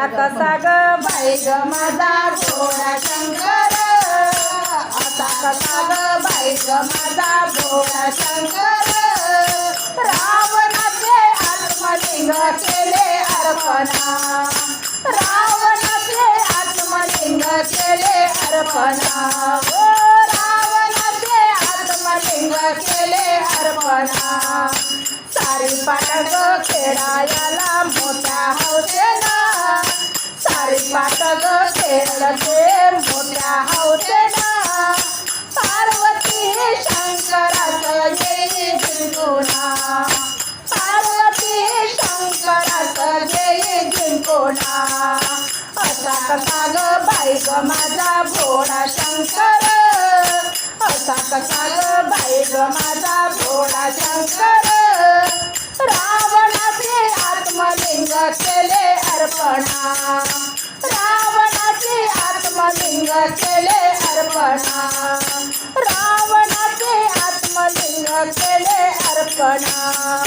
कसा ग बाई ग माझा भोळा शंकर. आता कसा ग बाई ग माझा भोळा शंकर. रावणाचे आत्मलिंग केले अर्पणा. रावणाचे आत्मलिंग केले अर्पणा. ओ रावणाचे आत्मलिंग केले अर्पणा. सारी पाठ खेळायला मोठ्या हौसेना सारी पाटग खेळते मोठ्या हौसेना पार्वती शंकराचं येई जिंकुना. पार्वती शंकराचं येई जिंकुना. असा कसा ग बाई ग माझा भोळा शंकर? असा कसा ग बाई ग माझा भोळा शंकर? रावणाचे आत्मलिंग केले अर्पणा. केले अर्पणा. रावणाचे आत्मलिंग केले अर्पणा.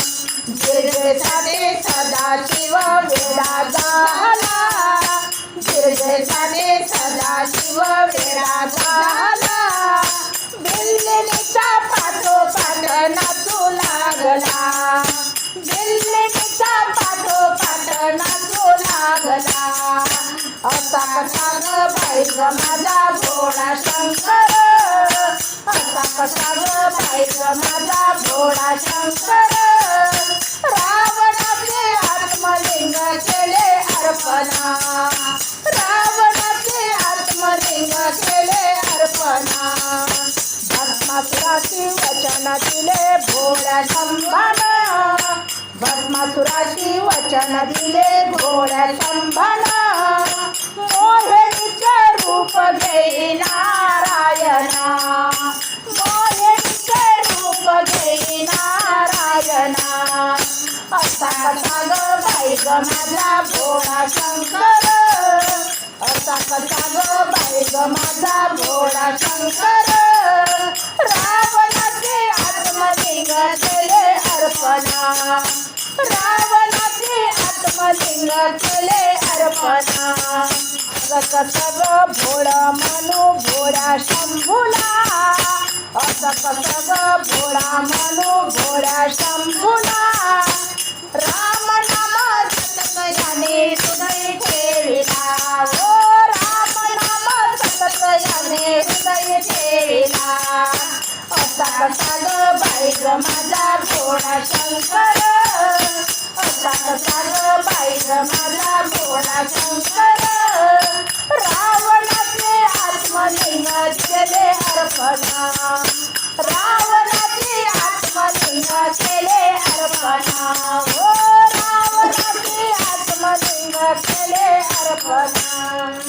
गिरजे सदा सदाशिव वेडा झाला. गिरजे सदा सदाशिव वेडा झाला. बिल्लीचा पाठोपाठ नाचू लागला. बिल्लीचा पाठोपाठ नाचू लागला. असा सांग ग बाई ग माझा भोळा शंकर. असा कसा ग पाहिज माझा भोळा शंकर? रावणाचे आत्मलिंग केले अर्पणा. रावणाचे आत्मलिंग केले अर्पणा. भस्मासुराची वचन दिले भोळ्या शंभना भस्मासुराची वचन दिले भोळ्या शंभना असा कसा ग बाई ग माझा भोळा शंकर. असा कसा ग बाई ग माझा भोळा शंकर. रावणाचे आत्मलिंग केले अर्पणा. रावणाचे आत्मलिंग केले अर्पणा. असं कसं ग भोळ म्हणू भोळ्या शंभूला. असं कसं ग भोळा म्हणू भोळ्या शंभूला. बाईग माझा थोडा शंकर. असा कसा ग माझा गोडा शंकर. रावणाचे आत्मलिंग केले अर्पणा. रावणाचे आत्मलिंग केले अर्पणा. हो रावणाचे आत्मलिंग केले अर्पणा.